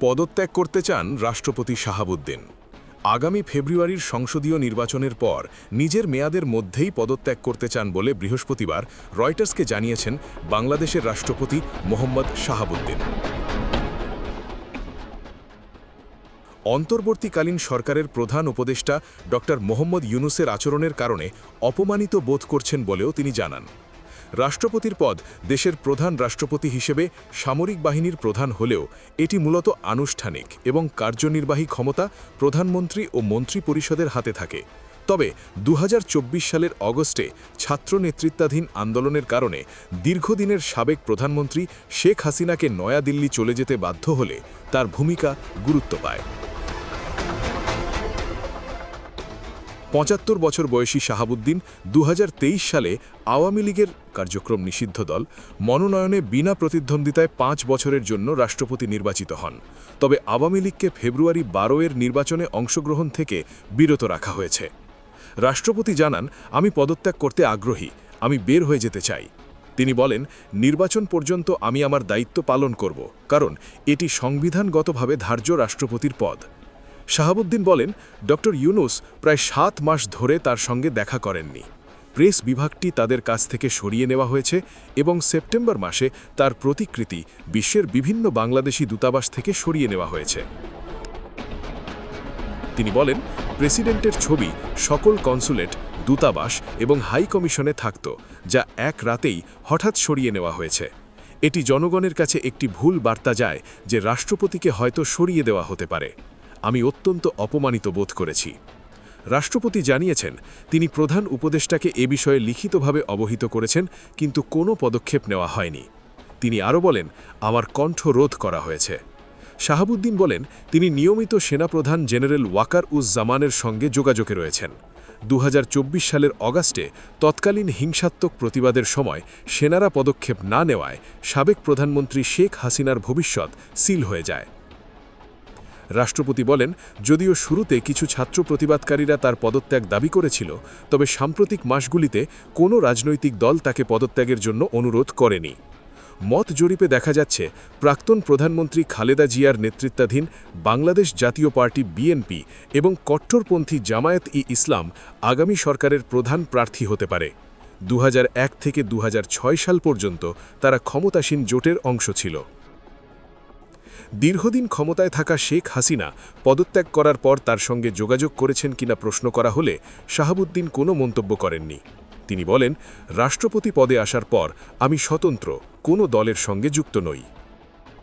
পদত্যাগ করতে চান রাষ্ট্রপতি শাহাবুদ্দিন। আগামী ফেব্রুয়ারির সংসদীয় নির্বাচনের পর নিজের মেয়াদের মধ্যেই পদত্যাগ করতে চান বলে বৃহস্পতিবার রয়টার্সকে জানিয়েছেন বাংলাদেশের রাষ্ট্রপতি মোহাম্মদ শাহাবুদ্দিন। অন্তর্বর্তীকালীন সরকারের প্রধান উপদেষ্টা ড মোহাম্মদ ইউনুসের আচরণের কারণে অপমানিত বোধ করছেন বলেও তিনি জানান। রাষ্ট্রপতির পদ দেশের প্রধান রাষ্ট্রপতি হিসেবে সামরিক বাহিনীর প্রধান হলেও এটি মূলত আনুষ্ঠানিক এবং কার্যনির্বাহী ক্ষমতা প্রধানমন্ত্রী ও মন্ত্রী পরিষদের হাতে থাকে। তবে দু হাজার চব্বিশ সালের অগস্টে ছাত্র নেতৃত্বাধীন আন্দোলনের কারণে দীর্ঘদিনের সাবেক প্রধানমন্ত্রী শেখ হাসিনাকে নয়াদিল্লি চলে যেতে বাধ্য হলে তার ভূমিকা গুরুত্ব পায়। পঁচাত্তর বছর বয়সী শাহাবুদ্দিন দু হাজার তেইশ সালে আওয়ামী লীগের কার্যক্রম নিষিদ্ধ দল মনোনয়নে বিনা প্রতিদ্বন্দ্বিতায় পাঁচ বছরের জন্য রাষ্ট্রপতি নির্বাচিত হন। তবে আওয়ামী লীগকে ফেব্রুয়ারি বারো এর নির্বাচনে অংশগ্রহণ থেকে বিরত রাখা হয়েছে। রাষ্ট্রপতি জানান, আমি পদত্যাগ করতে আগ্রহী, আমি বের হয়ে যেতে চাই। তিনি বলেন, নির্বাচন পর্যন্ত আমি আমার দায়িত্ব পালন করব, কারণ এটি সংবিধানগতভাবে ধার্য রাষ্ট্রপতির পদ। শাহাবুদ্দিন বলেন, ডক্টর ইউনুস প্রায় সাত মাস ধরে তার সঙ্গে দেখা করেননি। প্রেস বিভাগটি তাদের কাছ থেকে সরিয়ে নেওয়া হয়েছে এবং সেপ্টেম্বর মাসে তার প্রতিকৃতি বিশ্বের বিভিন্ন বাংলাদেশি দূতাবাস থেকে সরিয়ে নেওয়া হয়েছে। তিনি বলেন, প্রেসিডেন্টের ছবি সকল কনসুলেট, দূতাবাস এবং হাই কমিশনে থাকত, যা এক রাতেই হঠাৎ সরিয়ে নেওয়া হয়েছে। এটি জনগণের কাছে একটি ভুল বার্তা যায় যে রাষ্ট্রপতিকে হয়তো সরিয়ে দেওয়া হতে পারে। আমি অত্যন্ত অপমানিত বোধ করেছি। রাষ্ট্রপতি জানিয়েছেন, তিনি প্রধান উপদেষ্টাকে এ বিষয়ে লিখিতভাবে অবহিত করেছেন, কিন্তু কোনো পদক্ষেপ নেওয়া হয়নি। তিনি আরও বলেন, আমার কণ্ঠ রোধ করা হয়েছে। শাহাবুদ্দিন বলেন, তিনি নিয়মিত সেনাপ্রধান জেনারেল ওয়াকার উজ জামানের সঙ্গে যোগাযোগে রয়েছেন। দু হাজার চব্বিশ সালের অগাস্টে তৎকালীন হিংসাত্মক প্রতিবাদের সময় সেনারা পদক্ষেপ না নেওয়ায় সাবেক প্রধানমন্ত্রী শেখ হাসিনার ভবিষ্যৎ সিল হয়ে যায়। রাষ্ট্রপতি বলেন, যদিও শুরুতে কিছু ছাত্র প্রতিবাদকারীরা তার পদত্যাগ দাবি করেছিল, তবে সাম্প্রতিক মাসগুলিতে কোনো রাজনৈতিক দল তাকে পদত্যাগের জন্য অনুরোধ করেনি। মত জরিপে দেখা যাচ্ছে, প্রাক্তন প্রধানমন্ত্রী খালেদা জিয়ার নেতৃত্বাধীন বাংলাদেশ জাতীয় পার্টি বিএনপি এবং কট্টরপন্থী জামায়াত ই ইসলাম আগামী সরকারের প্রধান প্রার্থী হতে পারে। দু হাজার এক থেকে দু হাজার ছয় সাল পর্যন্ত তারা ক্ষমতাসীন জোটের অংশ ছিল। দীর্ঘদিন ক্ষমতায় থাকা শেখ হাসিনা পদত্যাগ করার পর তার সঙ্গে যোগাযোগ করেছেন কিনা প্রশ্ন করা হলে শাহাবুদ্দিন কোনো মন্তব্য করেননি। তিনি বলেন, রাষ্ট্রপতি পদে আসার পর আমি স্বতন্ত্র, কোনো দলের সঙ্গে যুক্ত নই।